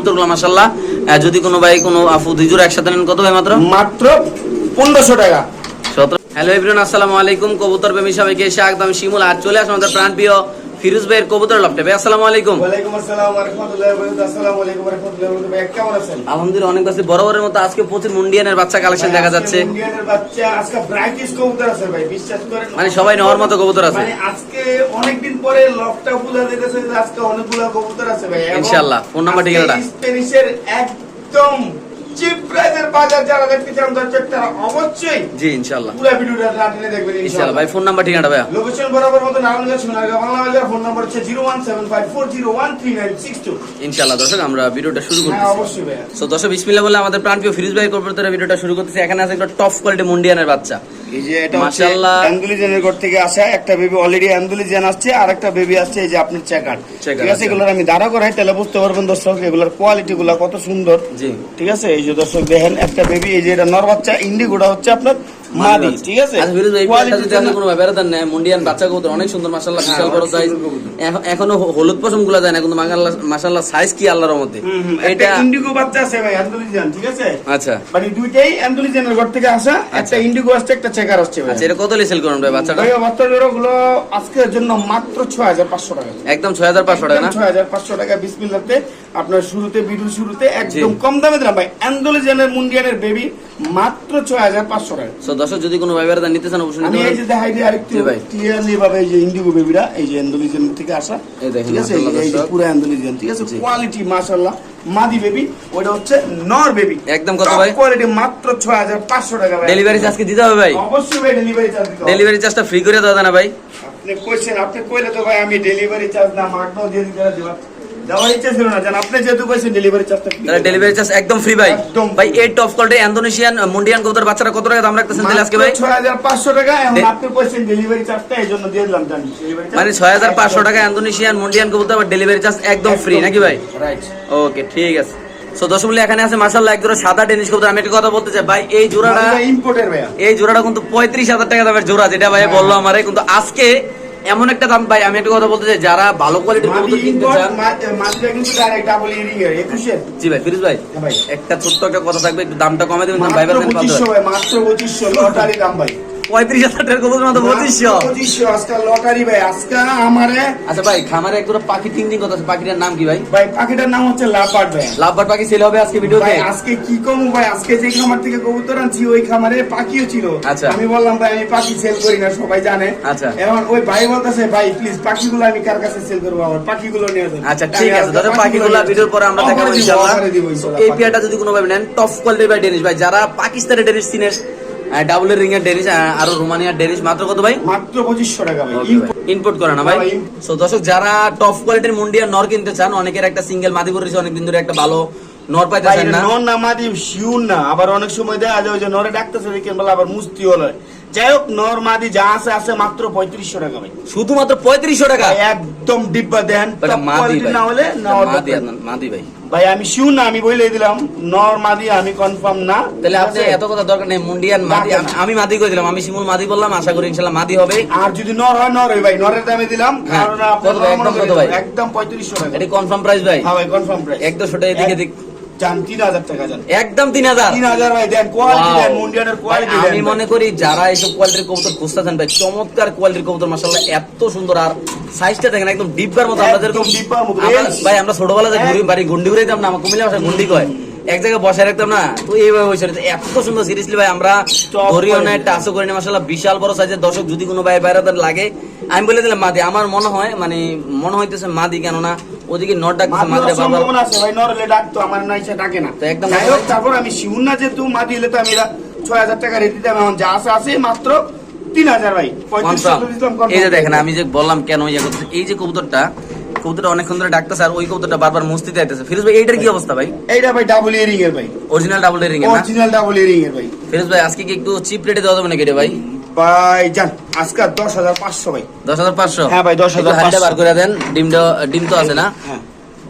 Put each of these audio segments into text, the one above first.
কবুতরগুলো মাসাল্লাহ যদি কোনো ভাই কোনো আফু দুই জোড়া একসাথে নেন কত ভাই মাত্র? মাত্র পনেরোশো টাকা। সতেরো। হ্যালো এভরিওয়ান আসসালামু আলাইকুম। কবুতর প্রেমী সবাইকে স্বাগতম। শিমুল আর চলে আসুন আমাদের প্রাণ প্রিয় ফিরোজ ভাইয়ের কবুতর লপটে ভাই আসসালামু আলাইকুম। ওয়ালাইকুম আসসালাম রহমতুল্লাহ আসসালামু আলাইকুম রহমতুল্লাহ ভাই কেমন আছেন? আলহামদুলিল্লাহ অনেক কাছে বরাবরের মতো আজকে প্রচুর মুন্ডিয়ানের বাচ্চা কালেকশন দেখা যাচ্ছে। ইন্ডিয়ানের বাচ্চা আজকে ব্রাইটিশ কবুতর আছে ভাই বিশ্বাস করেন। মানে সবাই নেওয়ার মতো কবুতর আছে। মানে আজকে অনেকদিন পরে লকটা যেতেছে যে আজকে অনেকগুলো কবুতর আছে ভাই। ইনশাআল্লাহ, ফোন নাম্বার ঠিকানাটা। স্প্যানিশের একদম চিপ প্রাইসের বাজার যারা দেখতে চান দর্শক তারা অবশ্যই জি ইনশাআল্লাহ। পুরো ভিডিওটা রাটিনে দেখবেন ইনশাআল্লাহ। ভাই ফোন নাম্বার লোকেশন বরাবর মতো নারায়ণগঞ্জ বাংলা বাজার নাম্বার হচ্ছে ইনশাআল্লাহ দর্শক আমরা ভিডিওটা শুরু হ্যাঁ করতেছি। অবশ্যই ভাইয়া। সো দর্শক বিসমিল্লাহ বলে আমাদের প্রাণপ্রিয় ফিরোজ ভাই কর্পোরেটরের ভিডিওটা শুরু করতেছি। এখানে আছে একটা টপ কোয়ালিটি মুন্ডিয়ানের বাচ্চা। এই যে এটা হচ্ছে মাশাআল্লাহ। ঘর থেকে আসা একটা বেবি অলরেডি অ্যান্ডুলিজেন আসছে আর একটা বেবি আসছে এই যে আপনার চেকার ঠিক আছে। এগুলোর আমি দাঁড়া করাই তাহলে বুঝতে পারবেন দর্শক এগুলোর কোয়ালিটি গুলা কত সুন্দর ঠিক আছে এই যে দর্শক দেখেন একটা বেবি এই যে এটা নর বাচ্চা ইন্ডিগোটা হচ্ছে আপনার মাদি ঠিক আছে? আচ্ছা মুন্ডিয়ান বাচ্চা কবুতর অনেক সুন্দর মাশাআল্লাহ বিশাল বড় সাইজ এখনও হলুদ পশমগুলা যায় না কিন্তু মাশাআল্লাহ সাইজ কি আল্লাহর একটা এটা ইন্ডিগো বাচ্চা আছে ভাই অ্যান্ডুলিজেন ঠিক আছে? আচ্ছা। মানে দুইটাই অ্যান্ডুলিজেনের ঘর থেকে আসা একটা ইন্ডিগো আসছে একটা চেকার আসছে ভাই। আচ্ছা এটা কত লেসেল করুন ভাই বাচ্চাটা? ভাই বাচ্চা জোড়াগুলো আজকের জন্য মাত্র ছয় হাজার পাঁচশো টাকা। একদম ছয় হাজার পাঁচশো টাকা না? ছয় হাজার পাঁচশো টাকা বিসমিল্লাতে আপনার শুরুতে ভিডিও শুরুতে একদম কম দামে দিলাম ভাই। অ্যান্ডোলিজেনের মুন্ডিয়ানের বেবি মাত্র ছয় হাজার পাঁচশো টাকা। সো দর্শক যদি কোনো ভাই বেড়াতে নিতে চান অবশ্যই আমি এই। যে দেখাই দিই আরেকটু ক্লিয়ারলি ভাবে এই যে ইন্ডিগো বেবিরা এই যে থেকে আসা ঠিক আছে? এই যে পুরো ঠিক আছে? কোয়ালিটি মাশাআল্লাহ। মাদি বেবি ওটা হচ্ছে নর বেবি। একদম কত ভাই? কোয়ালিটি মাত্র ছয় হাজার পাঁচশো টাকা ভাই। ডেলিভারি চার্জ কি দিতে হবে ভাই? অবশ্যই ভাই ডেলিভারি চার্জ দিতে হবে। ডেলিভারি চার্জটা ফ্রি করে দেওয়া না ভাই। আপনি কইছেন আপনি কইলে তো ভাই আমি ডেলিভারি চার্জ না মাগনাও দিয়ে দিতে দেওয়ার ইচ্ছা ছিল না। জান আপনি যেহেতু কইছেন ডেলিভারি চার্জটা তাহলে ডেলিভারি চার্জ একদম ফ্রি ভাই। ভাই এই টপ কোয়ালিটি ইন্দোনেশিয়ান মুন্ডিয়ান কবুতর বাচ্চারা কত টাকা দাম রাখতেছেন তাহলে আজকে ভাই? ছয় হাজার পাঁচশো টাকা এখন আপনি কইছেন ডেলিভারি চার্জটা এই দিয়ে দিলাম জান। মানে ছয় হাজার পাঁচশো টাকা ইন্দোনেশিয়ান মুন্ডিয়ান কবুতর ডেলিভারি চার্জ একদম ফ্রি নাকি ভাই? রাইট ওকে ঠিক আছে। সো দর্শক এখানে আছে মাসাল্লাহ এক জোড়া সাদা টেনিস কবুতর। আমি একটা কথা বলতে চাই ভাই এই জোড়াটা ইম্পোর্টের ভাইয়া। এই জোড়াটা কিন্তু পঁয়ত্রিশ হাজার টাকা দামের জোড়া যেটা ভাই হ্যাঁ। বলল আমারে কিন্তু আজকে এমন একটা দাম ভাই আমি একটা কথা বলতে চাই যারা ভালো কোয়ালিটির কবুতর কিনতে চান মাদিটা কিন্তু ডাইরেক্ট ডাবল ইয়ারিং এর একুশের জি ভাই ফিরোজ ভাই হ্যাঁ ভাই। একটা ছোট্ট একটা কথা থাকবে একটু দামটা কমে দেবেন ভাই মাত্র ভাই পঁচিশশো ভাই মাত্র পঁচিশশো লটারি দাম ভাই। পঁয়ত্রিশ হাজার টাকার কবুতর মাত্র পঁচিশশো। পঁচিশশো আজকাল লটারি ভাই আজকে আমারে আচ্ছা ভাই খামারে এক জোড়া পাখি তিন দিন কথা আছে। পাখিটার নাম কি ভাই? ভাই পাখিটার নাম হচ্ছে লাপাট ভাই। লাভবার পাখি সেল হবে আজকে ভিডিওতে আজকে কি কমু ভাই? আজকে যে খামার থেকে কবুতর আনছি ওই খামারে পাখিও ছিল। আচ্ছা। আমি বললাম ভাই আমি পাখি সেল করি না সবাই জানে। আচ্ছা। এখন ওই ভাই বলতেছে ভাই প্লিজ পাখিগুলো আমি কার কাছে সেল করব? আমার পাখিগুলো নিয়ে যান। আচ্ছা ঠিক আছে দাদা পাখিগুলা ভিডিওর পরে আমরা দেখাবো ইনশাআল্লাহ। এই পেয়ারটা যদি কোনো ভাবে নেন টপ কোয়ালিটির ভাই ডেনিশ ভাই যারা পাকিস্তানের ডেনিশ চিনেন ডাবল রিং এর ডেনিশ আরও রোমানিয়ার ডেনিশ মাত্র কত ভাই? মাত্র টাকা ভাই। করে না ভাই? সো দর্শক যারা টপ কোয়ালিটির মুন্ডিয়া নর কিনতে চান অনেকের একটা সিঙ্গেল মাদি পড়েছে ধরে একটা ভালো নর পাইতেছেন না। নন না মাদি শিউর না। আবার অনেক সময় দেখা যায় যে নরে ডাকতেছে বলে আবার মুস্তি হলো যাই হোক নর মাদি যা আছে আছে মাত্র পঁয়ত্রিশশো টাকা ভাই। শুধুমাত্র পঁয়ত্রিশশো টাকা? একদম ডিব্বা দেন না হলে মাদি ভাই। ভাই আমি শিউর না আমি বলে দিলাম। নর মাদি আমি কনফার্ম না। তাহলে আপনি এত কথা দরকার নেই মুন্ডিয়ান মাদি আমি- মাদি কই দিলাম? আমি শিমুল মাদি বললাম আশা করি ইনশাল্লাহ মাদি হবে। আর যদি নর হয় নর হই ভাই নরের দামে দিলাম। হ্যাঁ, কারণ আপনি কত ভাই, একদম করে কত ভাই? একদম এটি কনফার্ম প্রাইস ভাই। হ্যাঁ ভাই কনফার্ম প্রাইস এক দুশো টাকা এদিকে। দিক জান তিন হাজার টাকা জান একদম তিন হাজার। তিন হাজার ভাই দেন কোয়ালিটি দেন মুন্ডিয়ানের কোয়ালিটি দেন আমি মনে করি যারা এইসব কোয়ালিটির কবুতর খুঁজতেছেন ভাই চমৎকার কোয়ালিটির কবুতর মাসাল্লাহ এত সুন্দর। আর সাইজটা দেখেন একদম ডিব্বার মতো আমরা যেরকম ডিব্বার মতো। ভাই আমরা ছোটবেলা যে ঘুরি এক- বাড়ি গুন্ডি ঘুরাইতাম না আমার কুমিল্লা ভাষায় গুন্ডি কয়। এক জায়গায় বসায় রাখতাম না তো এইভাবে বসে। এত সুন্দর সিরিয়াসলি ভাই আমরা Top ধরিও quality। না টাচও করি না মাসাল্লাহ বিশাল বড় সাইজের দর্শক যদি কোনো ভাই বাইরে লাগে। আমি বলে দিলাম মাদি আমার মনে হয় মানে মনে হইতেছে মাদি কেননা ওদিকে মাদিরে সম্ভাবনা আছে ভাই নর হলে ডাকতো আমার না ইচ্ছা ডাকে না। তো একদম যাই হোক তারপর আমি শিউর না মাদি হলে তো আমি ছয় হাজার টাকা রেট দিতাম এখন যা আছে আছে মাত্র তিন হাজার ভাই। এই যে দেখেন আমি যে বললাম কেন ইয়ে করতেছে এই যে কবুতরটা কবুতরটা অনেকক্ষণ ধরে ডাকতেছে আর ওই কবুতরটা বারবার মুস্তিতে আইতেছে ফিরোজ ভাই এইটার কি অবস্থা ভাই? এইটা ভাই ডাবল ইয়ারিং এর ভাই। অরিজিনাল ডাবল রিং এর না? অরিজিনাল ডাবল ইয়ারিং এর ভাই। ফিরোজ ভাই আজকে কি একটু চিপ রেটে দেওয়া যাবে নাকি রে ভাই? ভাই জান আজকে দশ হাজার পাঁচশো ভাই। দশ হাজার পাঁচশো? হ্যাঁ ভাই, 10,500 বার করে দেন ডিম ডিম তো আছে না? হ্যাঁ।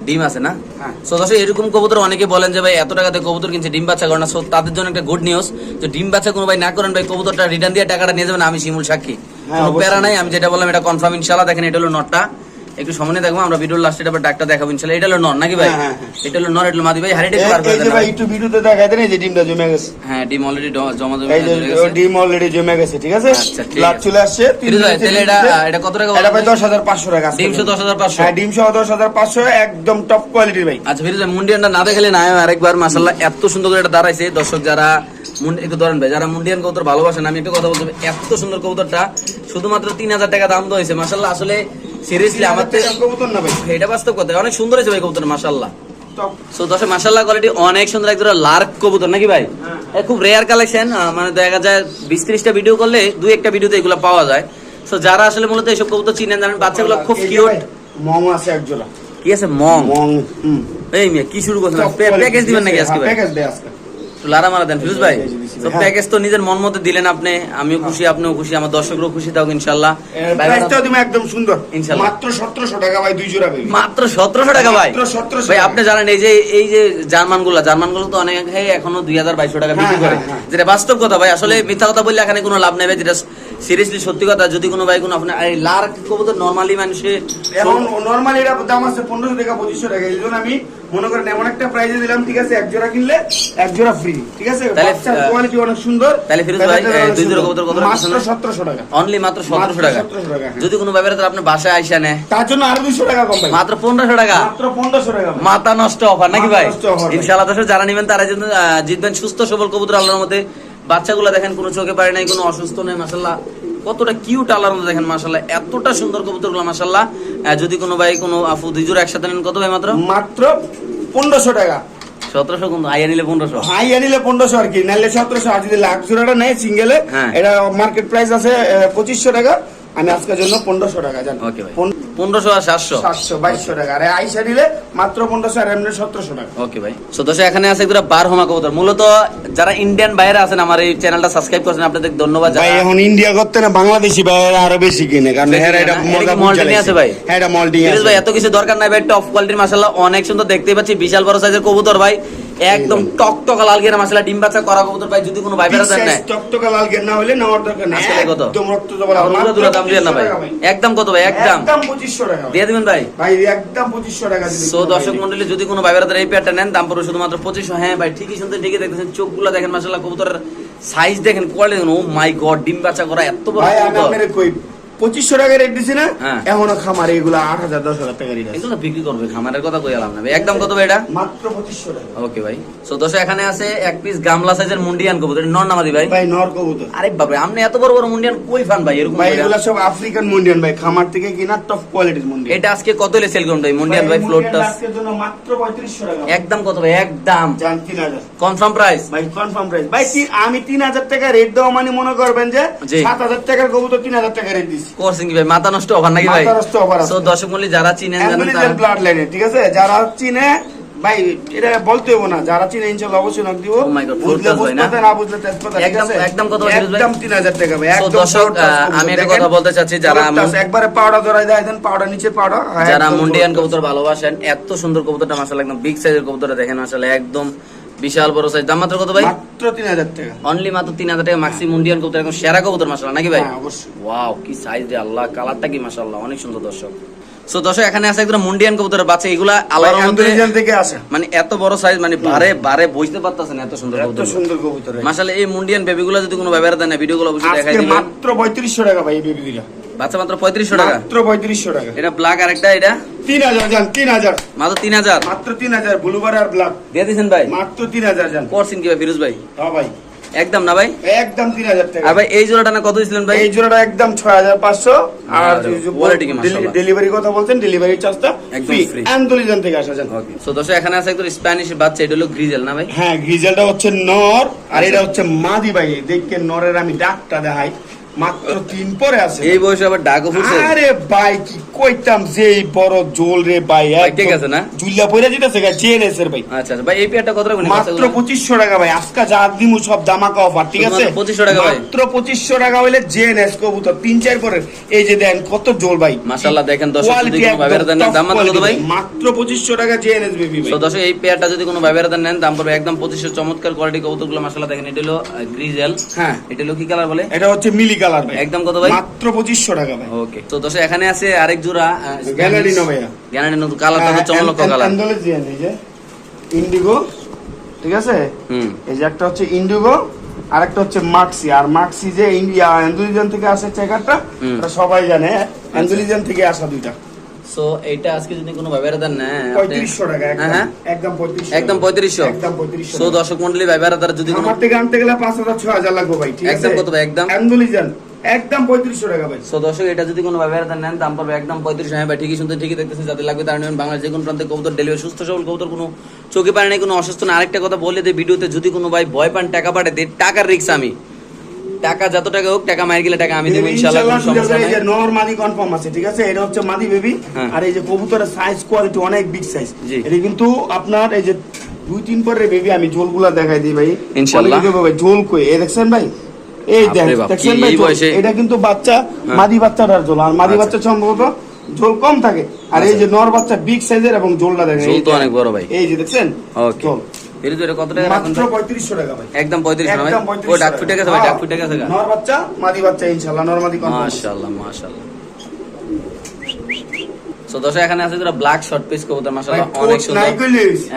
ডিম আছে না? হ্যাঁ। সো দর্শক এরকম কবুতর অনেকে বলেন যে ভাই এত টাকাতে কবুতর কিনছে ডিম বাচ্চা করে না। সো তাদের জন্য একটা গুড নিউজ যে ডিম বাচ্চা কোনো ভাই না করেন ভাই কবুতরটা রিটার্ন দিয়ে টাকাটা নিয়ে যাবেন আমি শিমুল সাক্ষী। হ্যাঁ, কোনো প্যারা নাই আমি যেটা বললাম এটা কনফার্ম ইনশাল্লাহ দেখেন এটা হলো নটটা। একটু সামনে দেখব আমরা ভিডিওর লাস্টে আবার ডাকটা দেখাবো ইনশাল্লাহ এটা হলো নর নাকি ভাই হ্যাঁ, হ্যাঁ, হ্যাঁ। এটা হলো নর এটা হলো মাদি ভাই হারিটা এই একটু বার করে দেন ভাই। একটু ভিডিওতে দেখাই দেন এই যে ডিমটা জমে গেছে হ্যাঁ ডিম অলরেডি জমা জমা এই যে গেছে। ডিম অলরেডি জমে গেছে ঠিক আছে আচ্ছা, লাট আছে। চলে আসছে তাহলে এটা এটা কত টাকা এটা ভাই বলবেন? দশ হাজার পাঁচশো টাকা আজকে। ডিমশো দশ হাজার হ্যাঁ ডিম সহ দশ হাজার পাঁচশো একদম টপ কোয়ালিটির ভাই আচ্ছা ফিরোজ মুন্ডিয়ানটা না দেখালে না আরেকবার মাসাল্লাহ এত সুন্দর করে এটা দাঁড়াইছে দর্শক যারা একটু ধরেন ভাই যারা মুন্ডিয়ান কবুতর ভালোবাসেন আমি একটু কথা বলতে এত সুন্দর কবুতরটা শুধুমাত্র তিন হাজার টাকা দাম দেওয়া হয়েছে মাসাল্লাহ আসলে সিরিয়াসলি আমার তো কবুতর না ভাই। এটা বাস্তব কথা অনেক সুন্দর হয়েছে ভাই কবুতর মাসাল্লাহ সো দর্শক মাসাল্লাহ কোয়ালিটি অনেক সুন্দর একদম লার্ক কবুতর নাকি ভাই? এ খুব রেয়ার কালেকশন মানে দেখা যায় বিশ ত্রিশটা ভিডিও করলে দুই একটা ভিডিওতে এগুলো পাওয়া যায়। সো যারা আসলে মূলত এইসব কবুতর চিনেন জানেন বাচ্চাগুলো খুব কিউট মম আছে এক জোড়া। কি আছে? মং মং হুম। এই মিয়া কি শুরু করছেন? প্যাকেজ দিবেন নাকি আজকে ভাই? প্যাকেজ দেয় আজকে। লারা মারা দেন ফিরোজ ভাই। তো প্যাকেজ তো নিজের মন মতো দিলেন আপনি আমিও খুশি আপনিও খুশি আমার দর্শকরাও খুশি থাকুক প্রাইসটাও তুমি একদম সুন্দর। মাত্র সতেরোশো টাকা ভাই দুই জোড়া বেবি মাত্র সতেরোশো টাকা ভাই। 1700 ভাই আপনি জানেন এই যে এই যে জার্মানগুলা জার্মানগুলো তো অনেক হ্যাঁ, এখনও দুই হাজার বাইশশো টাকা বিক্রি হ্যাঁ, করে। হ্যাঁ, হ্যাঁ। যেটা বাস্তব কথা ভাই আসলে মিথ্যা কথা বললে এখানে কোনো লাভ নেই ভাই যেটা সিরিয়াসলি সত্যি কথা যদি কোনো ভাই কোনো আপনার এই লার্ক কবুতর নর্মালি মানুষে এখন নরমালি এটা দাম আছে পনেরোশো টাকা পঁচিশশো টাকা এই জন্য আমি মনে করেন এমন একটা প্রাইজে দিলাম ঠিক আছে এক জোড়া কিনলে এক জোড়া ফ্রি ঠিক আছে বাচ্চার কোয়ালিটি অনেক সুন্দর তাহলে ফিরোজ ভাই, দুই জোড়া। কবুতর কত মাত্র শুনলেন? সতেরোশো টাকা অনলি মাত্র সতেরোশো মাত্র টাকা 1700 টাকা, হ্যাঁ। যদি কোনো ব্যাপারে আপনি বাসায় আইসা নেয় তার জন্য আরও দুশো টাকা কম ভাই মাত্র পনেরোশো টাকা মাত্র পনেরোশো টাকা ভাই। মাথা নষ্ট অফার নাকি ভাই। ইনশাআল্লাহ দর্শক যারা নেবেন তারা আহ, জিতবেন সুস্থ সবল কবুতর আল্লাহর মধ্যে বাচ্চাগুলো দেখেন কোনো চোখে পারে নাই কোনো অসুস্থ নেই মাসাল্লাহ কতটা কিউট আলাদা দেখেন মাসাল্লাহ এতটা সুন্দর কবুতরগুলো মাসাল্লাহ আহ, যদি কোনো ভাই কোনো আফু দুজোর একসাথে নেন কত ভাই মাত্র? মাত্র পনেরোশো টাকা। সতেরোশো কিন্তু আইয়া নিলে পনেরোশো। আইয়া আনিলে পনেরোশো আর কি নাহলে সতেরোশো আর যদি লাখ জোড়াটা নেয় সিঙ্গেলে হ্যাঁ। এটা মার্কেট প্রাইস আছে পঁচিশশো টাকা। আমি আজকের জন্য পনেরোশো টাকা জানি। ওকে ভাই। পনেরোশো আর সাতশো? সাতশো বাইশশো টাকা। আর আইসা নিলে মাত্র পনেরোশো আর এমনি সতেরোশো টাকা। ওকে ভাই। এখানে আছে বার হোমা কবুতর। মূলত যারা ইন্ডিয়ান বাইরে আছেন আমার এই চ্যানেলটা সাবস্ক্রাইব করছেন আপনাদের ধন্যবাদ ভাই এখন ইন্ডিয়া করতে না বাংলাদেশি ভাই আরও বেশি কিনে কারণ হ্যাঁ এটা মজা আছে ভাই? হ্যাঁ এটা মল্টিং আছে ভাই এত কিছু দরকার নাই ভাই টপ কোয়ালিটির মাসাল্লাহ অনেক সুন্দর দেখতে পাচ্ছি বিশাল বড় সাইজের কবুতর ভাই। একদম টক টক লাল গিয়ে মাসাল্লাহ ডিম বাচ্চা করা কবুতর ভাই যদি কোনো ভাই বেড়াতে size নেয়। টকটকা লাল গেট না হলে নেওয়ার দরকার নেই। আসলে কত? একদম রক্ত জবা লাল। আমার দূরে দাম দিয়ে না ভাই? 2500। একদম কত ভাই? একদম। একদম পঁচিশশো টাকা। দিয়ে দিবেন ভাই? ভাই একদম পঁচিশশো টাকা দিলে সো দর্শক। মন্ডলী যদি কোনো ভাই বেড়াতে এই পেয়ারটা নেন দাম পড়বে শুধুমাত্র পঁচিশশো। হ্যাঁ ভাই ঠিকই শুনতে ঠিকই দেখতেছেন। চোখগুলো দেখেন মাসাল্লাহ কবুতরের সাইজ দেখেন কোয়ালিটি দেখেন। ও মাই গড ডিম বাচ্চা করা এত বড় ভাই আমি কবুতর। কই পঁচিশশো টাকা রেট দিছি না হ্যাঁ। এখনও খামারে এগুলো আট হাজার দশ হাজার টাকা রেট এগুলো বিক্রি করবে খামারের কথা কই আলাম না একদম কত এটা? মাত্র পঁচিশশো টাকা। ওকে ভাই। সো দর্শক এখানে আছে এক পিস গামলা সাইজের মুন্ডিয়ান কবুতর। নন নামাদি ভাই। ভাই নর কবুতর। আরে বাবা আপনি এত বড় বড় মুন্ডিয়ান কই ফান ভাই? এরকম ভাই এগুলো সব আফ্রিকান মুন্ডিয়ান ভাই। খামার থেকে কিনা টপ কোয়ালিটির মুন্ডিয়ান। এটা আজকে কত হলে সেল করুন ভাই? মুন্ডিয়ান ভাই ফ্লোরটা আজকের জন্য মাত্র পঁয়ত্রিশশো টাকা। একদম কত ভাই? একদম। জান তিন হাজার। কনফার্ম প্রাইস ভাই কনফার্ম প্রাইস ভাই আমি তিন হাজার টাকা রেট দেওয়া মানে মনে করবেন যে জি। সাত হাজার টাকার কবুতর তিন হাজার টাকা রেট দিচ্ছি করছেন কি ভাই? মাথা নষ্ট নাকি ভাই? মাথা নষ্ট। সো দর্শক যারা চিনেন জানেন তারা ব্লাড লাইনে ঠিক আছে? যারা চিনে ভাই এটা বলতে হব না। যারা চিনে ইনশাল্লাহ অবশ্যই নক দিব। Oh বুঝলে? বুঝতে না? বুঝলে তেজপাতা একদম- একদম কত বলছিস একদম তিন হাজার টাকা ভাই। একদম দর্শক। আমি একটা কথা বলতে চাচ্ছি, যারা একবারে পাউডার ধরাই দেয় দেন পাউডার নিচে পাউডার যারা মুন্ডিয়ান কবুতর ভালোবাসেন এত সুন্দর কবুতরটা মাসাল্লাহ একদম বিগ সাইজের কবুতরটা দেখেন মাসাল্লাহ একদম বিশাল বড় সাইজ দাম মাত্র কত ভাই? মাত্র তিন হাজার টাকা। অনলি মাত্র তিন হাজার টাকা। মাক্সি মুন্ডিয়ান কবুতর একদম সেরা কবুতর মাসাল্লাহ নাকি ভাই? হ্যাঁ, অবশ্যই। ওয়াও কি সাইজ রে আল্লাহ কালারটা কি মাসাল্লাহ অনেক সুন্দর দর্শক। সো দর্শক এখানে আছে একদম মুন্ডিয়ান কবুতরের বাচ্চা। এগুলা থেকে আসে। মানে এত বড় সাইজ মানে বারে বারে বুঝতে পারতেছেন এত সুন্দর এত সুন্দর কবুতর। মাসাল্লাহ এই মুন্ডিয়ান বেবিগুলো যদি কোনো ব্যবহার দেন ভিডিওগুলো অবশ্যই দেখাই দিবেন। মাত্র পঁয়ত্রিশশো টাকা ভাই এই বেবি দিলা বাচ্চা মাত্র পঁয়ত্রিশশো টাকা? মাত্র পঁয়ত্রিশশো টাকা। এটা ব্ল্যাক আর একটা এটা? তিন হাজার যান তিন হাজার। মাত্র তিন হাজার? মাত্র তিন হাজার ব্লুবার আর ব্ল্যাক দিয়ে দিয়েছেন ভাই? মাত্র তিন হাজার যান করছেন কি ভাই ফিরোজ ভাই? হ্যাঁ ভাই। একদম না ভাই? একদম তিন হাজার টাকা। আর ভাই এই জোড়াটা না কত দিছিলেন ভাই? এই জোড়াটা একদম ছয় হাজার পাঁচশো। আর কোয়ালিটি কি মাশাআল্লাহ। ডেলিভারি কথা বলছেন ডেলিভারি চার্জটা একদম ফ্রি আন্দোলিজান থেকে আসা যান ওকে সো দর্শক এখানে আছে একদম স্প্যানিশ বাচ্চা এটা হলো গ্রিজেল না ভাই? হ্যাঁ গ্রিজেলটা হচ্ছে নর আর এটা হচ্ছে মাদি ভাই। দেখকে নরের আমি ডাকটা দেখাই। মাত্র তিন পরে আছে। এই বয়সে আবার ডাকও ফুটছে। আরে ভাই কি কইতাম যে এই বড় জোল রে ভাই ঠিক আছে না? জুল্লা পয়রা যেতেছে গা জেএনএস এর ভাই। আচ্ছা আচ্ছা ভাই এই পেয়ারটা কত মাত্র পঁচিশশো টাকা ভাই আজকে যা দিমু সব দামাকা অফার ঠিক আছে? 2500 টাকা ভাই। মাত্র পঁচিশশো টাকা হইলে জেএনএস কবুতর তিন চার করে এই যে দেন কত জোল ভাই। মাশাআল্লাহ, দেখেন দর্শক, যদি কোনো একদম দেন দাম মাত্র কত ভাই? মাত্র পঁচিশশো টাকা জেএনএস বেবি ভাই। দর্শক এই পেয়ারটা যদি কোনো দেন নেন দাম পড়বে একদম পঁচিশশো। চমৎকার কোয়ালিটি কবুতরগুলো মাশাআল্লাহ দেখেন এটা হলো গ্রিজেল হ্যাঁ। এটা হলো কি কালার বলে? এটা হচ্ছে মিলি কালার ভাই। একদম কত ভাই? মাত্র 2500 টাকা ভাই। ওকে তো দর্শক এখানে আছে আরেক জোড়া গ্যালারিনো ভাইয়া। কালারটা তো চমলক কালার অ্যান্ডোলেজিয়ান এই যে ইন্ডিগো ঠিক আছে? হুম। এই যে একটা হচ্ছে ইন্ডিগো আর একটা হচ্ছে মাক্সি আর মাক্সি যে ইন্ডিয়া অ্যান্ডোলিজিয়ান থেকে আসে চেকারটা সবাই জানে অ্যান্ডোলিজিয়ান থেকে আসা দুইটা। সো আজকে যদি কোনো না পঁয়ত্রিশশো টাকা হ্যাঁ, একদম হ্যাঁ। একদম পঁয়ত্রিশশো। একদম পঁয়ত্রিশশো। একদম পঁয়ত্রিশশো সো দর্শক মন্ডলী যদি আমার থেকে আনতে গেলে পাঁচ হাজার ছয় হাজার লাগবে ভাই একদম কত ভাই? একদম? একদম পঁয়ত্রিশশো টাকা ভাই। সো দর্শক এটা যদি কোনো নেন দাম পড়বে একদম পঁয়ত্রিশ হ্যাঁ ভাই ঠিকই শুনতে ঠিকই দেখতেছেন যাদের লাগবে তারা নেবেন বাংলাদেশ যে কোনো প্রান্তে কবুতর ডেলিভারি সুস্থ সবল কবুতর কোনো চোখে পারে নাই কোনো অসুস্থ না। আরেকটা কথা বলে দিই ভিডিওতে যদি কোনো ভাই ভয় পান টাকা দেয় টাকার রিক্স আমি। টাকা যত টাকা হোক টাকা মার গেলে টাকা আমি দেবো ইনশাল্লাহ কোনো সমস্যা এই যে নেই নর মাদি কনফার্ম আছে ঠিক আছে এটা হচ্ছে মাদি বেবি হ্যাঁ। আর এই যে কবুতরের সাইজ কোয়ালিটি অনেক বিগ সাইজ। এটা কিন্তু আপনার এই যে দুই তিন পরের বেবি আমি ঝোলগুলা দেখাই দিই ভাই। Quality দেখো ভাই ঝোল কই এই দেখছেন ভাই এই দেখছেন ভাই? এটা কিন্তু বাচ্চা হ্যাঁ। মাদি বাচ্চাটার ঝোল আর মাদি আচ্ছা। বাচ্চা সম্ভবত ঝোল কম থাকে আর এই যে নর বাচ্চা বিগ সাইজের এবং ঝোলটা দেখেন ঝোল তো অনেক বড় ভাই। এই যে দেখছেন ওকে এর এটা কত টাকা মাত্র ভাই? পঁয়ত্রিশশো টাকা ভাই একদম পঁয়ত্রিশ টাকা ও 35 ডাক ফুটে গেছে ভাই। ডাক ফুটে গেছে নর বাচ্চা মাদি বাচ্চা ইনশাআল্লাহ নর মাদি মাশাআল্লাহ মাশাআল্লাহ সো দর্শক এখানে আছে যেটা ব্ল্যাক শর্ট পিস কবুতর মাশাআল্লাহ অনেক সুন্দর।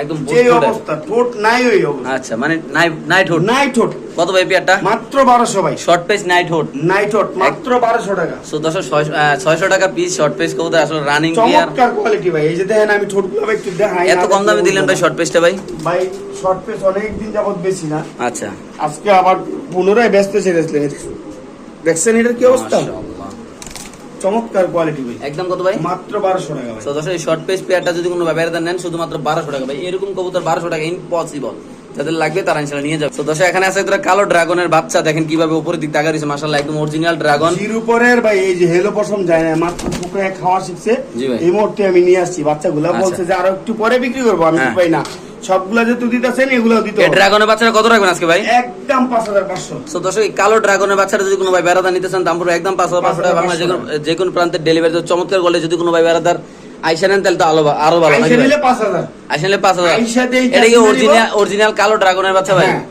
একদম যে অবস্থা ঠোঁট নাই ওই অবস্থা। আচ্ছা মানে নাই নাইট হুড নাই ঠোঁট। কত ভাই পেয়ারটা? মাত্র বারোশো ভাই। শর্ট পেস নাইট হুড নাই ঠোঁট মাত্র বারোশো টাকা। সো দর্শক ছয়শো টাকা পিস শর্ট পেস কবুতর আসলে রানিং বিয়ার চমৎকার কোয়ালিটি ভাই। এই যে দেখেন আমি ঠোঁটগুলো একটু দেখাই এত কম দামে দিলেন ভাই শর্ট পেসটা ভাই? ভাই শর্ট পেস অনেক দিন যাবত বেশি না। আচ্ছা। আজকে আবার পুনরায় ব্যস্ত ছেড়েছিলেন দেখছেন এটার কি অবস্থা। চমৎকার কোয়ালিটি ভাই একদম কত ভাই? মাত্র বারোশো টাকা ভাই। তো দর্শক শর্ট পেস পেয়ারটা যদি কোনো ব্যবহার নেন শুধুমাত্র বারোশো টাকা ভাই। এরকম কবুতর বারোশো টাকা ইম্পসিবল যাদের লাগবে তারা ইনশাল্লাহ নিয়ে যাবে। তো দর্শক এখানে আছে একটা কালো ড্রাগনের বাচ্চা। দেখেন কীভাবে উপরের দিক তাকা দিয়েছে মাসাল্লাহ একদম অরিজিনাল ড্রাগন জির উপরের ভাই এই যে হেলো পশম যায় না মাত্র ঠুকরে খাওয়া শিখছে। এই মুহূর্তে আমি নিয়ে আসছি বাচ্চাগুলা। আচ্ছা। বলছে যে আরও একটু পরে বিক্রি করব আমি হ্যাঁ। পাই না। সবগুলা দিতেছেন এগুলো দিতে হবে। ড্রাগনের বাচ্চাটা কত রাখবেন আজকে ভাই? একদম দর্শক কালো ড্রাগনের বাচ্চাটা যদি কোনো ভাই বেড়াদা নিতে চান দাম পড়বে একদম টাকা। বাংলা যে কোনো- যে কোনো প্রান্তের ডেলিভারি চমৎকার করলে যদি কোনো ভাই বেড়াদার আইসা নেন তাহলে তো আলো আরও ভালো আইসা নিলে পাঁচ হাজার। আইসা নিলে পাঁচ হাজার। আইসা দিয়ে এটা কি অরিজিনাল অরিজিনাল কালো ড্রাগনের বাচ্চা ভাই? হ্যাঁ।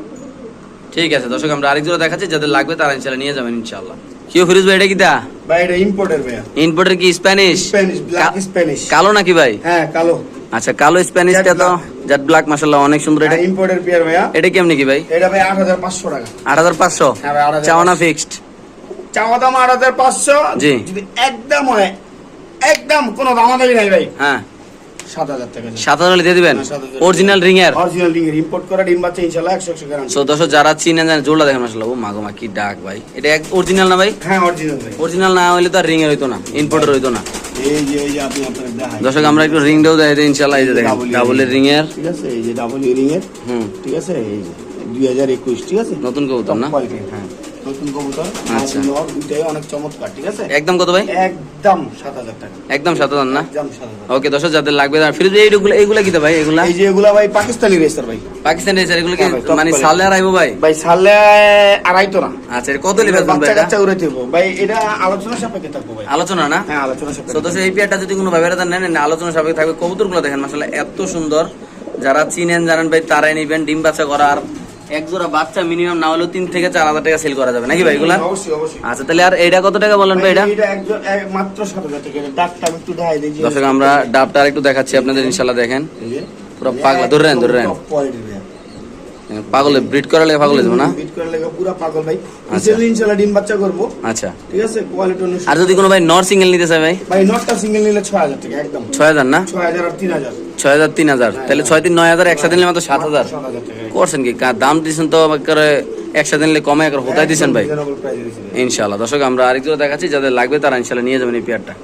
ঠিক আছে দর্শক আমরা আরেক জোড়া দেখাচ্ছি যাদের লাগবে তারা ইনশাল্লাহ নিয়ে যাবেন ইনশাল্লাহ কি ফিরোজ ভাই এটা কি দা ভাই এটা ইম্পোর্টের ভাইয়া। ইনপোর্টের কি স্প্যানিশ স্প্যানিশ ব্ল্যাক স্প্যানিশ কালো নাকি ভাই? হ্যাঁ কালো। আচ্ছা কালো স্প্যানিশটা তো. জাট ব্ল্যাক মাশাআল্লাহ অনেক সুন্দর। এটা ইম্পোর্টের পেয়ার ভাইয়া। এটা কেমনি কি ভাই? এটা ভাই আট হাজার পাঁচশো টাকা। আট হাজার পাঁচশো? হ্যাঁ ভাই, 8,500 চাওয়ানা ফিক্সড চাওয়া দাম আট হাজার পাঁচশো। জি। যদি একদম হয় একদম কোনো দামাদামি নাই ভাই। হ্যাঁ। সাত হাজার টাকা দিয়ে দিবেন? হ্যাঁ, 7,000 অরিজিনাল রিং এর অরিজিনাল ডিঙ্গের ইম্পোর্ট করা ডিম বাচ্চা ইনশাল্লাহ একশো একশো গ্রাম সো দর্শক যারা চিনেন জানেন জোড়া দেখেন মাশাআল্লাহ। ও মাগো মা কি ডাক ভাই। এটা অরিজিনাল না ভাই? হ্যাঁ অরিজিনাল ভাই। অরিজিনাল না তো আর রিং এর হইতো না ইম্পোর্টের হইতো না। এই যে এই যে আপনি আপনার দেখাই দর্শক আমরা একটু রিং দেও দেয় ইনশাল্লাহ এই যে দেখেন ডাবল ডাবলের রিং এর। ঠিক আছে এই যে ডাবল রিং এর। হুম। ঠিক আছে এই যে দুই হাজার একুশ ঠিক আছে? নতুন কবুতর না? হ্যাঁ। নতুন কবুতর আচ্ছা। নর দুইটাই অনেক চমৎকার ঠিক আছে? একদম কত ভাই? একদম সাত হাজার টাকা। একদম সাত হাজার না? একদম সাত হাজার ওকে দর্শক যাদের লাগবে তারা ফিরোজ এইগুলো এইগুলা কি ভাই এগুলা এই যে এগুলা ভাই পাকিস্তানি রেসার ভাই। পাকিস্তান রেসার এগুলো কি হ্যাঁ মানে সালে আইবো ভাই? ভাই সালে আড়াইতো না। আচ্ছা কত লিটার ভাই বাচ্চা কাচ্চা উড়ে থাকব ভাই এটা আলোচনা সাপেক্ষে থাকব ভাই। আলোচনা না? হ্যাঁ আলোচনা সাপেক্ষে দর্শক এই পেয়ারটা যদি কোনো ভাইবেরা নেন নেন, আলোচনা সাপেক্ষে থাকবে। কবুতরগুলো দেখেন এত সুন্দর। যারা চিনেন জানেন ভাই তারাই নিবেন। ডিম বাচ্চা করা আর এক জোড়া বাচ্চা মিনিমাম না হলেও তিন থেকে চার হাজার টাকা সেল করা যাবে। নাকি ভাই এগুলা? আচ্ছা তাহলে আর এটা কত টাকা বলেন ভাই এটা? মাত্র সাত হাজার টাকা। এটা একটু দেখাই দিই দর্শক আমরা ডাবটা আর একটু দেখাচ্ছি আপনাদের ইনশাল্লাহ দেখেন। পুরো পাগলা, ধরে নেন, ধরে নেন। পাগলে ব্রিড করা লাগে পাগল যাব না? বিট করে লাগা পুরা পাগল ভাই। আচ্ছা। রিসেন্টলি ইনশাআল্লাহ ডিম বাচ্চা করব আচ্ছা। ঠিক আছে? কোয়ালিটি অনুসারে। আর যদি কোনো ভাই নর সিঙ্গেল নিতে চায় ভাই? ভাই নটটা সিঙ্গেল নিলে ছয় হাজার টাকা একদম। ছয় হাজার না? ছয় হাজার আর তিন হাজার। ছয় হাজার তিন হাজার। তাহলে ছয় তিন নয় হাজার একসাথে নিলে মাত্র সাত হাজার। সাত হাজার টাকা। করছেন কি? দাম দিচ্ছেন তো একেবারে একসাথে নিলে কমে একবার হোতাই দিচ্ছেন ভাই। ইনশাল্লাহ দর্শক আমরা আরেকজন দেখাচ্ছি যাদের লাগবে তারা ইনশাল্লাহ নিয়ে যাবেন এই পেয়ারটা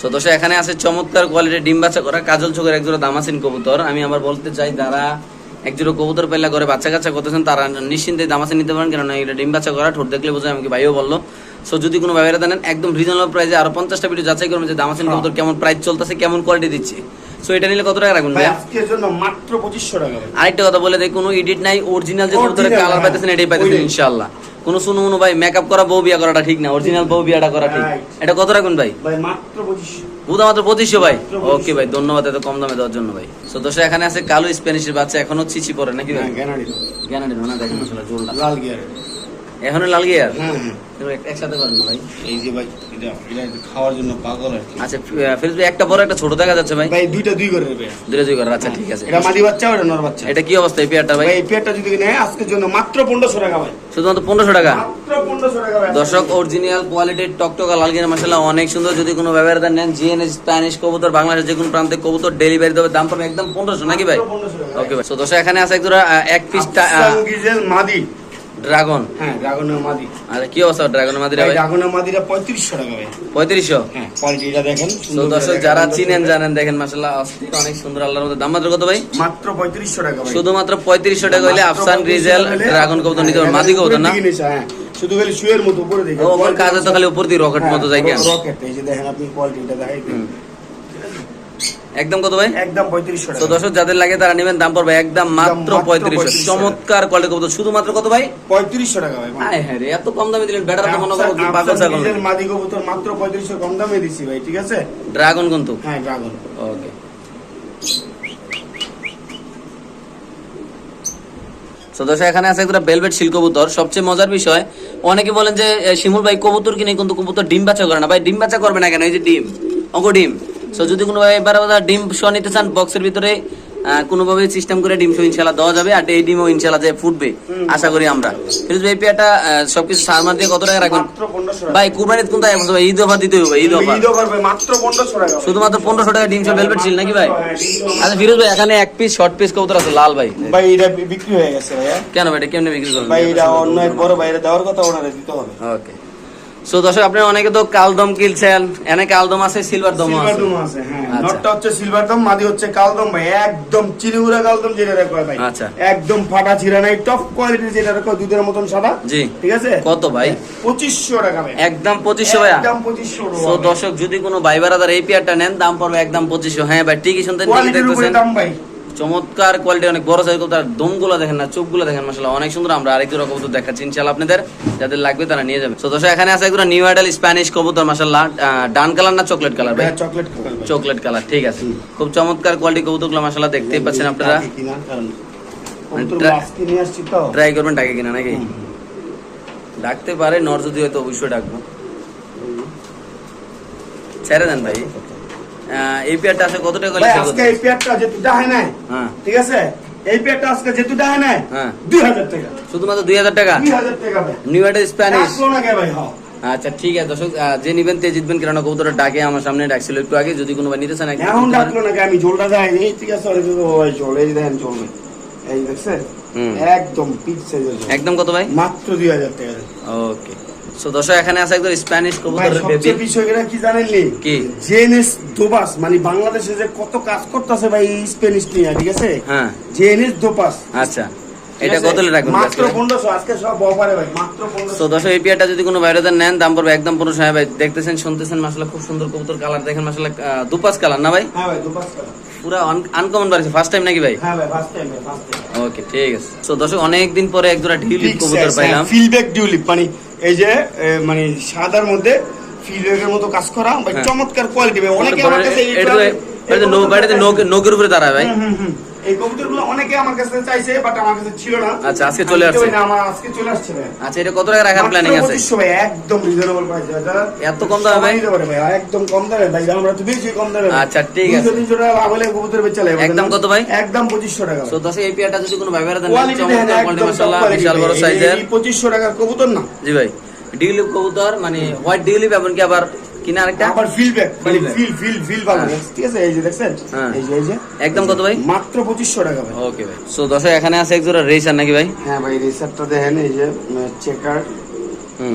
তো দর্শক এখানে আছে চমৎকার কোয়ালিটির ডিম বাচ্চা করা কাজল চোখের একজোড়া দামাসিন কবুতর আমি আবার বলতে চাই যারা একজোড়া কবুতর পেলে করে বাচ্চা কাচ্চা করতেছেন তারা নিশ্চিন্তে দামাসিন নিতে পারেন কেননা এটা ডিম বাচ্চা করা ঠোঁট দেখলে বোঝায় আমাকে ভাইও বলল সো যদি কোনো ব্যবহার দেন একদম রিজনেবল প্রাইসে আরও পঞ্চাশটা ভিডিও যাচাই করবেন যে দামাসিন হ্যাঁ। কবুতর কেমন প্রাইস চলতেছে কেমন কোয়ালিটি দিচ্ছে সো এটা নিলে কত টাকা রাখবেন ভাই আজকের জন্য মাত্র পঁচিশশো টাকা আরেকটা কথা বলে দেয় কোনো এডিট নাই অরিজিনাল যে কবুতরের কালার। পাইতেছেন এটাই পাইতেছেন ওইটাই। ইনশাআল্লাহ কোন শুনু মনো ভাই মেকআপ করা বউ বিয়া করাটা ঠিক না অরিজিনাল বউ বিয়াটা করা ঠিক। এটা কত রাখুন ভাই? ভাই মাত্র 25 বুদা মাত্র পঁচিশশো ভাই? ওকে ভাই ধন্যবাদ এত কম দামে দেওয়ার জন্য ভাই। সো দশে এখানে আছে কালো স্প্যানিশের বাচ্চা এখনও চিচি পরে নাকি ভাই? জ্ঞান না। দেখেন আসলে জোলটা লাল গিয়ার এখনও লাল গিয়ার? হ্যাঁ হ্যাঁ একসাথে করেন ভাই। এই যে ভাই এটা এটা খাওয়ার জন্য পাগল আর আচ্ছা ফিরোজ ভাই একটা বড় একটা ছোট দেখা যাচ্ছে ভাই। ভাই দুইটা দুই করে দেবে দুটো দুই করে আচ্ছা ঠিক আছে। এটা মাদি বাচ্চা ওটা নর বাচ্চা। এটা কি অবস্থা এই পেয়ারটা ভাই? ভাই এই পেয়ারটা যদি নেয় আজকের জন্য মাত্র পনেরোশো টাকা ভাই। শুধুমাত্র টাকা? মাত্র পনেরোশো টাকা ভাই। দর্শক অরিজিনাল কোয়ালিটির টকটকা লালগির মশলা অনেক সুন্দর। যদি কোনো ব্যবহারদার নেন জিএনএস স্প্যানিশ কবুতর বাংলাদেশের যে কোনো প্রান্তে কবুতর ডেলিভারি দেবে। দাম পাবে একদম পনেরোশো নাকি ভাই? মাত্র 1500 টাকা। ওকে ভাই। তো দর্শক এখানে আছে এক জোড়া এক পিস মাদি। ড্রাগন? হ্যাঁ ড্রাগনের মাদি। আচ্ছা কি অবস্থা ড্রাগনের মাদিরা ভাই ভাই? ড্রাগনের মাদিটা পঁয়ত্রিশশো টাকা ভাই। পঁয়ত্রিশশো? হ্যাঁ কোয়ালিটিটা দেখেন তো দর্শক যারা চিনেন জানেন দেখেন মাসাল্লাহ অনেক সুন্দর আল্লাহর মধ্যে দাম মাত্র কত ভাই? মাত্র পঁয়ত্রিশশো টাকা ভাই। শুধুমাত্র পঁয়ত্রিশশো টাকা হলে আফসান 3500 গ্রিজেল ড্রাগন কবুতর নিতে পারবেন। মাদি কবুতর না? হ্যাঁ। শুধু খালি শুয়ের মতো উপরে দেখে ও, ওর কাজে তো খালি উপর দিয়ে রকেট মতো যায় কেন রকেট এই যে দেখেন আপনি কোয়ালিটিটা দেখাই দিন। একদম কত ভাই? একদম পঁয়ত্রিশশো তো দর্শক যাদের লাগে তারা নেবেন দাম পড়বে একদম মাত্র পঁয়ত্রিশশো। চমৎকার কোয়ালিটি কবুতর। শুধুমাত্র কত ভাই? পঁয়ত্রিশশো টাকা ভাই আয় হ্যাঁ এত কম দামে দিলেন। বেটার তো মনে করো পাগল ছাগল। মাদি কবুতর মাত্র পঁয়ত্রিশশো কম দামে দিছি ভাই ঠিক আছে? ড্রাগন কিন্তু। হ্যাঁ ড্রাগন। ওকে। এখানে আছে একটা বেলভেট শিল কবুতর। সবচেয়ে মজার বিষয় অনেকে বলেন যে শিমুল ভাই কবুতর কিনে কিন্তু কবুতর ডিম বাচ্চা করে না। ভাই ডিম বাচ্চা করবে না কেন? এই যে ডিম অঙ্ক ডিম। সো যদি কোনো এবার ডিম শো নিতে চান বক্সের ভিতরে কোনোভাবে সিস্টেম করে ডিম শো ইনশাল্লাহ দেওয়া যাবে আর এই ডিমও ইনশাল্লাহ যে ফুটবে আশা করি আমরা। এই পেয়ারটা আহ, সবকিছু সারমার দিয়ে কত টাকা রাখবেন? টাকা। ভাই কুরবানিত কোনটা আসবে ভাই ঈদ অফার দিতে হবে ঈদ অফার। ভাই টাকা শুধুমাত্র পনেরোশো টাকা ডিম শো ভেলভেট ছিল নাকি ভাই? হ্যাঁ, আচ্ছা ফিরোজ ভাই এখানে এক পিস শর্ট পিস কবুতর আছে লাল ভাই। ভাই এটা বিক্রি হয়ে গেছে ভাইয়া। কেন ভাই এটা কেমনে বিক্রি করবেন? ভাই এটা অন্য এক বড় বাইরে দেওয়ার কথা ওনারে দিতে হবে। ওকে সো দর্শক আপনি অনেকে তো কালদম কিলছেন এনে কালদম আছে সিলভার দম সিলভার দম আছে হ্যাঁ। আচ্ছা। নটটা হচ্ছে সিলভার দম মাদি হচ্ছে কালদম ভাই। একদম চিনিগুড়া কালদম যেটা রাখো ভাই। আচ্ছা। একদম ফাটা ছিঁড়া নাই টপ কোয়ালিটির যেটা রাখো দুধের মতন সাদা। জি। ঠিক আছে? কত ভাই? পঁচিশশো টাকা ভাই। একদম পঁচিশশো ভাইয়া। একদম পঁচিশশো সো দর্শক যদি কোনো ভাই বারাদার এই পেয়ারটা নেন দাম পড়বে একদম পঁচিশশো। হ্যাঁ ভাই ঠিকই কোয়ালিটির দেখতেছেন। দাম ভাই। চমৎকার কোয়ালিটি অনেক বড় সাইজ তার দমগুলো দেখেন না চোখগুলো দেখেন মাসাল্লাহ অনেক সুন্দর। আমরা আরেক জোড়া কবুতর দেখাচ্ছি ইনশাল্লাহ আপনাদের যাদের লাগবে তারা নিয়ে যাবে। তো দর্শক এখানে আছে একজন নিউ আইডাল স্প্যানিশ কবুতর মাসাল্লাহ ডান কালার না চকলেট কালার ভাই? চকলেট কালার চকলেট কালার ঠিক আছে। খুব চমৎকার কোয়ালিটি কবুতরগুলো মাসাল্লাহ দেখতেই পাচ্ছেন আপনারা। কারণ মানে ট্রাই করবেন ডাকে কিনা নাকি? ডাকতে পারে নর যদি হয়তো অবশ্যই ডাকবো। ছেড়ে দেন ভাই। এই পেয়ারটা আছে কত টাকা ভাই আজকে এই পেয়ারটা যেহেতু ডাহে নাই হ্যাঁ। ঠিক আছে? এই পেয়ারটা আজকে যেহেতু ডাহে নাই হ্যাঁ। দুই হাজার টাকা। শুধুমাত্র দুই হাজার টাকা? দুই হাজার টাকা ভাই। নিউ আইডাল স্প্যানিশ ভাই হ্যাঁ আচ্ছা ঠিক আছে দর্শক যে নিবেন তে জিতবেন কেননা কবুতরটা ডাকে আমার সামনে ডাকছিল একটু আগে যদি কোনো নিতে চান এখন ডাকলো নাকি আমি জলটা যাই এই ঠিক আছে অনেক ভাই জল এই দেখছেন? একদম সাইজের একদম কত ভাই? মাত্র দুই হাজার টাকা। ওকে সো দর্শক এখানে আছে একদম স্প্যানিশ ভাই কবুতরের সবচেয়ে বেবি বিষয়টা কি জানেননি? কি? জেএনএস দোবাস মানে বাংলাদেশে যে কত কাজ করতেছে ভাই এই নিয়ে ঠিক আছে? হ্যাঁ। জেএনএস দোপাস আচ্ছা। এটা কত রাখবেন মাত্র পনেরোশো আজকে সব অফারে ভাই মাত্র তো দর্শক এই পেয়ারটা যদি কোনো বাইরেদের নেন দাম পড়বে একদম পনেরোশো। হ্যাঁ ভাই দেখতেছেন শুনতেছেন মাসালা খুব সুন্দর কবুতর কালার দেখেন মাসালা দুপাস কালার না ভাই? হ্যাঁ ভাই দোপাস কালার। পুরা আনকমন বাড়ছে ফার্স্ট টাইম নাকি ভাই? হ্যাঁ ভাই first time first time okay ঠিক আছে। তো দর্শক অনেক দিন পরে এক জোড়া ঢিল কবুতর পাইলাম। ফিলব্যাক ডিউলিপ মানে এই যে মানে সাদার মধ্যে ফিডব্যাকের মতো কাজ করা ভাই হ্যাঁ। চমৎকার কোয়ালিটি ভাই। অনেকে আমার কাছে এটা নো বাড়িতে নৌকে নৌকের উপরে দাঁড়ায় ভাই। হুম, হুম। এই কবুতরগুলো অনেকে আমার কাছে চাইছে বাট আমার কাছে ছিল না। আচ্ছা, আজকে চলে আসছে। না, আমার আজকে চলে আসছে ভাই আচ্ছা এটা কত টাকা রাখার প্ল্যানিং আছে? 2500 ভাই একদম রিজনেবল প্রাইস এত কম দামে? ভাই? ভাই একদম কম দামে ভাই আমরা তো বেশি কম দামে। আচ্ছা, ঠিক আছে। 300 টাকা আগুলে কবুতর বেচে লাগে একদম কত ভাই? একদম 2500 টাকা তো দর্শক এই পেয়ারটা যদি কোনো দেন চমৎকার কোয়ালিটি মাশাআল্লাহ বিশাল বড় সাইজের এই 2500 টাকার কবুতর না। জি ভাই ডিউলিপ কবুতর মানে হোয়াইট ডিউলিপ এবং কি আবার কিনা আরেকটা? আবার ফিলব্যাক মানে Feedback। ফিল ফিল ফিল ভালো। ঠিক আছে এই যে দেখছেন? হ্যাঁ। এই যে এই যে। একদম কত ভাই? মাত্র 2500 টাকা ভাই। ওকে ভাই। সো দর্শক এখানে আছে এক জোড়া রেসার নাকি ভাই? হ্যাঁ ভাই রেসারটা দেখেন এই যে চেকার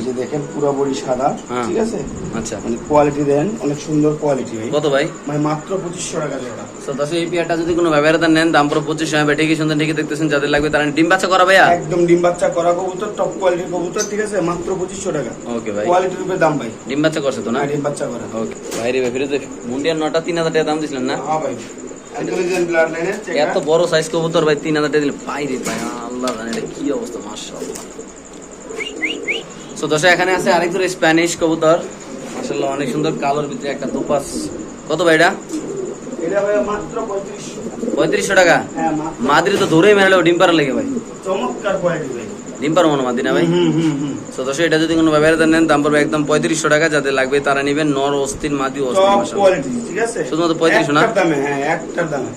যে দেখেন পুরোপুরি সাদা হ্যাঁ। ঠিক আছে? আচ্ছা। মানে কোয়ালিটি দেন অনেক সুন্দর কোয়ালিটি ভাই কত ভাই? মানে মাত্র 2500 টাকা জোড়া সো দর্শক এই পেয়ারটা যদি কোনো দেন নেন দাম পুরো পঁচিশ ভাই ঠিকই সুন্দর ঠিকই দেখতেছেন যাদের লাগবে তারা ডিম বাচ্চা করা ভাইয়া? একদম ডিম বাচ্চা করা কবুতর টপ কোয়ালিটির কবুতর ঠিক আছে? মাত্র 2500 টাকা। ওকে ভাই। কোয়ালিটির উপরে দাম ভাই। ডিম বাচ্চা করছে তো না? হ্যাঁ, ডিম বাচ্চা করা। ওকে ভাই রে ভাই ফিরে মুন্ডিয়ার নটা তিন হাজার টাকা দাম দিছিলেন না? হ্যাঁ ভাই। এত বড় সাইজ কবুতর ভাই তিন হাজার টাকা দিলে পাই রে ভাই আল্লাহ জানে কি অবস্থা মাশাআল্লাহ। সো দর্শক এখানে আছে আরেক ধরে স্প্যানিশ কবুতর। মাশাআল্লাহ অনেক সুন্দর কালোর ভিতরে একটা দুপাস কত ভাই এটা? এটা ভাই মাত্র 3500 পঁয়ত্রিশশো টাকা? হ্যাঁ মাদ্রি তো ধরেই মেরে ডিম পাড়া লেগে ভাই। চমৎকার ভাই। ডিম পারো মনে মাদিনা ভাই? হুম হুম হুম তো দর্শক এটা যদি কোনো ব্যবহার নেন দাম পড়বে একদম পঁয়ত্রিশশো টাকা। যাদের লাগবে তারা নেবেন নর অস্থির মাদি অস্থির ঠিক আছে? শুধুমাত্র 35 না? একটার দামে।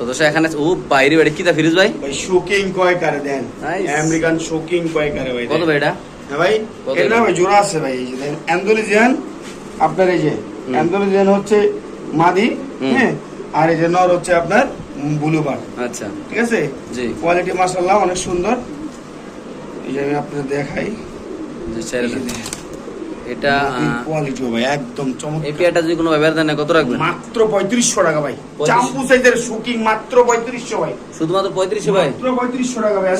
হ্যাঁ একটার তো দর্শক এখানে ও বাইরে বাইরে কি তা ফিরোজ ভাই? ভাই শোকিং কয় কারে দেন. আমেরিকান শোকিং কয় কারে ভাই কত ভাই এটা? হ্যাঁ ভাই কত এটা? ভাই? জোড়া আছে ভাই এই যে অ্যান্ডোলিজিয়ান আপনার এই যে। অ্যান্ডোলিজিয়ান হচ্ছে মাদি হ্যাঁ আর এই যে নর হচ্ছে আপনার ব্লুবার আচ্ছা। ঠিক আছে? জি। কোয়ালিটি মাশাআল্লাহ অনেক সুন্দর। এই যে আমি আপনাদের দেখাই। জি ছেড়ে। এটা কোয়ালিটি ভাই একদম এই চমৎকার পেয়ারটা যদি কোনো ব্যবহার দেন কত রাখবেন? মাত্র পঁয়ত্রিশশো টাকা ভাই। চাম্পু সাইজের শুকিং মাত্র পঁয়ত্রিশশো ভাই। শুধুমাত্র পঁয়ত্রিশশো ভাই? মাত্র পঁয়ত্রিশশো টাকা ভাই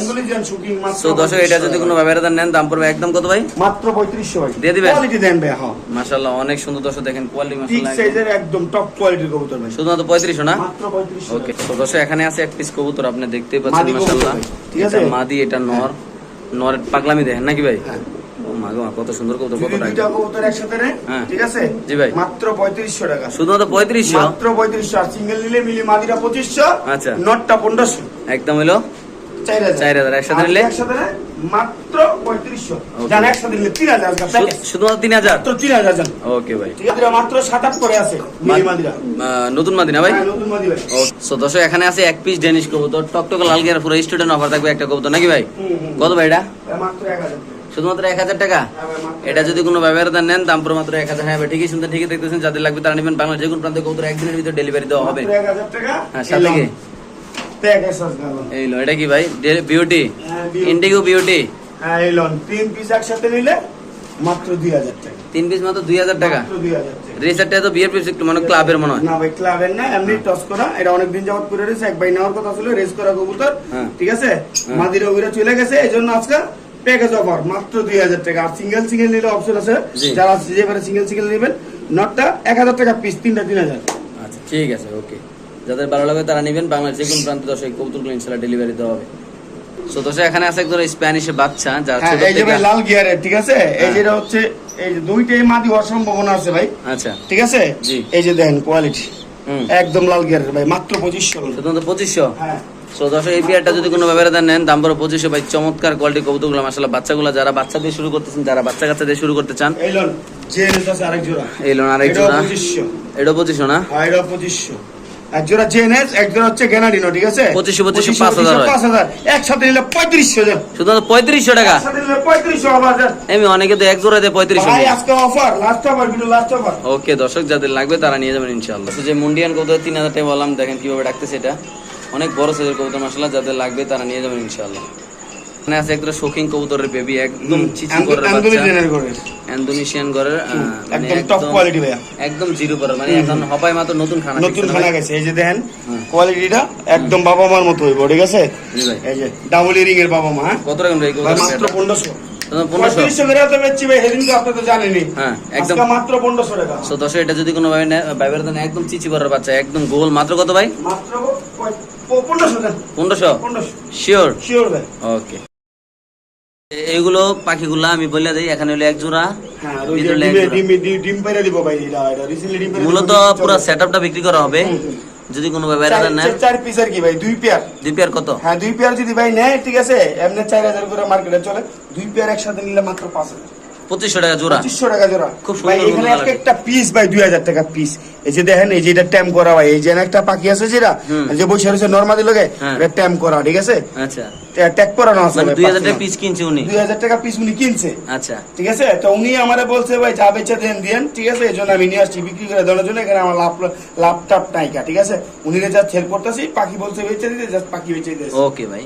শুকিং মাত্র দর্শক এটা যদি কোনো। ব্যবহার নেন দাম পড়বে একদম কত ভাই? মাত্র পঁয়ত্রিশশো ভাই। দিয়ে দিবেন? কোয়ালিটি দেন ভাই হ্যাঁ। মাশাআল্লাহ অনেক সুন্দর দর্শক দেখেন কোয়ালিটি মাশাআল্লাহ সাইজের একদম টপ কোয়ালিটির কবুতর ভাই। শুধুমাত্র পঁয়ত্রিশশো না? মাত্র পঁয়ত্রিশশো। ওকে তো দর্শক এখানে আছে এক পিস কবুতর আপনি দেখতেই পাচ্ছেন মাশাআল্লাহ। ঠিক আছে? মাদি এটা নর। নর পাগলামি দেখেন নাকি ভাই? হ্যাঁ। কত সুন্দর কবুতর কত টাকা কবুতর একসাথে নেয় হ্যাঁ। ঠিক আছে? জি ভাই। মাত্র পঁয়ত্রিশশো টাকা। শুধুমাত্র পঁয়ত্রিশশো? মাত্র পঁয়ত্রিশশো আর সিঙ্গেল নিলে মিলি মাদিরা পঁচিশশো আচ্ছা। নটটা একদম হলো একসাথে নিলে? একসাথে মাত্র. জান একসাথে নিলে শুধুমাত্র মাত্র জান। ওকে ভাই। ঠিক আছে মাত্র সাত করে আছে মিলি মাদিরা। নতুন মাদি না ভাই? হ্যাঁ, নতুন মাদি ভাই সো দর্শক এখানে আছে এক পিস ডেনিশ কবুতর। টকটক লাল গিয়ার পুরো স্টুডেন্ট অফার থাকবে একটা কবুতর নাকি ভাই। কত ভাই এটা মাত্র এক হাজার। শুধুমাত্র এক হাজার টাকা? হ্যাঁ এটা যদি কোনো ব্যবহার নেন দাম পুরো মাত্র এক হাজার। হ্যাঁ ঠিকই শুনতে ঠিকই দেখতেছেন। যাদের লাগবে তারা নেবেন। বাংলার যে কোনো প্রান্তে কবুতর একদিনের ভিতরে ডেলিভারি দেওয়া হবে। হ্যাঁ সাথে কি। এই লো এটা কি ভাই? বিউটি হ্যাঁ, ইন্ডিগো বিউটি হ্যাঁ এই লোন। তিন পিস একসাথে নিলে মাত্র দুই হাজার টাকা। তিন পিস মাত্র দুই হাজার টাকা? মাত্র দুই হাজার টাকা। রিসার্টটা তো বিয়ের পিস একটু মানে ক্লাবের মনে হয়। না ভাই ক্লাবের না এমনি টস করা। এটা অনেক দিন যাবত করে রয়েছে। এক ভাই নেওয়ার কথা ছিল রেস করা কবুতর। হ্যাঁ। ঠিক আছে? মাদির ওইরা চলে গেছে। এই জন্য আজকে প্যাকেজ অফার মাত্র দুই হাজার টাকা। আর সিঙ্গেল সিঙ্গেল নিলে অপশন আছে যারা যেবারে সিঙ্গেল সিঙ্গেল নেবেন নটটা এক হাজার টাকা পিস তিনটা তিন হাজার। আচ্ছা ঠিক আছে ওকে যাদের ভালো লাগবে তারা নেবেন কোনো প্রান্তে কবুতরগুলো ইনশাল্লাহ ডেলিভারি দেওয়া হবে। সো দর্শক এখানে আছে একজন স্প্যানিশের বাচ্চা যার হ্যাঁ ছোট এই যে ভাই লাল গিয়ারের ঠিক আছে? এই হ্যাঁ। যেটা হচ্ছে এই যে দুইটাই মাদি হওয়ার সম্ভাবনা আছে ভাই। আচ্ছা। ঠিক আছে। এই যে দেখেন কোয়ালিটি একদম লাল গিয়ারের ভাই মাত্র পঁচিশশো। শুধুমাত্র পঁচিশশো? হ্যাঁ। সো দর্শক এই পেয়ারটা যদি কোনো ব্যাপারে নেন দাম পড়ে পঁচিশশো ভাই চমৎকার কোয়ালিটি কবুতরগুলো মাসাল্লাহ বাচ্চাগুলো যারা বাচ্চা দিয়ে শুরু করতেছেন যারা বাচ্চা কাচ্চা দিয়ে শুরু করতে চান এই লোন আরেক জোড়া। এটা পঁচিশশো। না? এটা পঁচিশশো। এক জোড়া জেনেস এক জোড়া হচ্ছে গ্যানাডিনো ঠিক আছে? পঁচিশশো, পঁচিশশো, পাঁচ হাজার পাঁচ হাজার। একসাথে নিলে পঁয়ত্রিশশো শুধুমাত্র পঁয়ত্রিশশো টাকা? পঁয়ত্রিশশো আবার এমনি অনেকে তো এক জোড়া দিয়ে পঁয়ত্রিশশো আজকে offer last offer video last offer okay দর্শক যাদের লাগবে তারা নিয়ে যাবেন ইনশাল্লাহ যে মুন্ডিয়ান কবুতর তিন হাজার টাকা বললাম দেখেন কীভাবে ডাকতেছে এটা। অনেক বড় সাইজের কবুতর মশলা যাদের লাগবে তারা নিয়ে যাবেন ইনশাল্লাহ এখানে আছে একটা শৌখিন কবুতরের বেবি একদম চিচি করে বাচ্চা। ইন্দোনেশিয়ান ঘরের মানে একদম টপ কোয়ালিটি ভাইয়া। একদম জিরো করে মানে এখন মাত্র নতুন খানা নতুন খানা গেছে এই যে দেখেন কোয়ালিটিটা একদম বাবা মার মতো হইব ঠিক আছে? এই যে ডাবল ইরিং এর বাবা মা হ্যাঁ? কত রকম মাত্র পনেরোশো। পনেরোশো। পঁয়ত্রিশশো করে তো বেচছি ভাই সেদিন তো আপনি তো জানেনই। হ্যাঁ, একদম। চিচি করার বাচ্চা একদম গোল। মাত্র কত ভাই? মাত্র পনেরোশো শিওর শিওর ভাই। ওকে এইগুলো পাখিগুলা আমি বলে দিই এখানে হলো এক জোড়া হ্যাঁ মূলত পুরো। সেটআপটা বিক্রি করা হবে। যদি কোনো ভাই চার- চার পিস আর কি ভাই দুই পেয়ার দুই পেয়ার কত? হ্যাঁ দুই পেয়ার যদি ভাই নেয় ঠিক আছে এমনি করে মার্কেটে চলে দুই পেয়ার একসাথে নিলে মাত্র পাঁচ হাজার পঁচিশশো টাকা জোড়া। টাকা জোড়া। খুব সুন্দর এখানে একটা পিস ভাই দুই হাজার টাকা পিস এই যে দেখেন এই যে এটা ট্যাম করা ভাই এই যে একটা পাখি আছে যেটা যে বসে রয়েছে হ্যাঁ। এটা ট্যাম করা ঠিক আছে? আচ্ছা। ট্যাগ করানো আছে মানে ভাই দুই হাজার টাকা পিস কিনছে উনি? দুই হাজার টাকা পিস উনি কিনছে। আচ্ছা। ঠিক আছে? তো উনি আমারে বলছে ভাই যা বেচে দেন দিয়েন ঠিক আছে? এই জন্য আমি নিয়ে আসছি বিক্রি করে দেওয়ার জন্য এখানে আমার লাভ লাভ টাপ নাইকা ঠিক আছে? উনি যা সেল করতেছি পাখি বলছে বেচে দিতে জাস্ট পাখি বেচে দিয়েছে ওকে ভাই।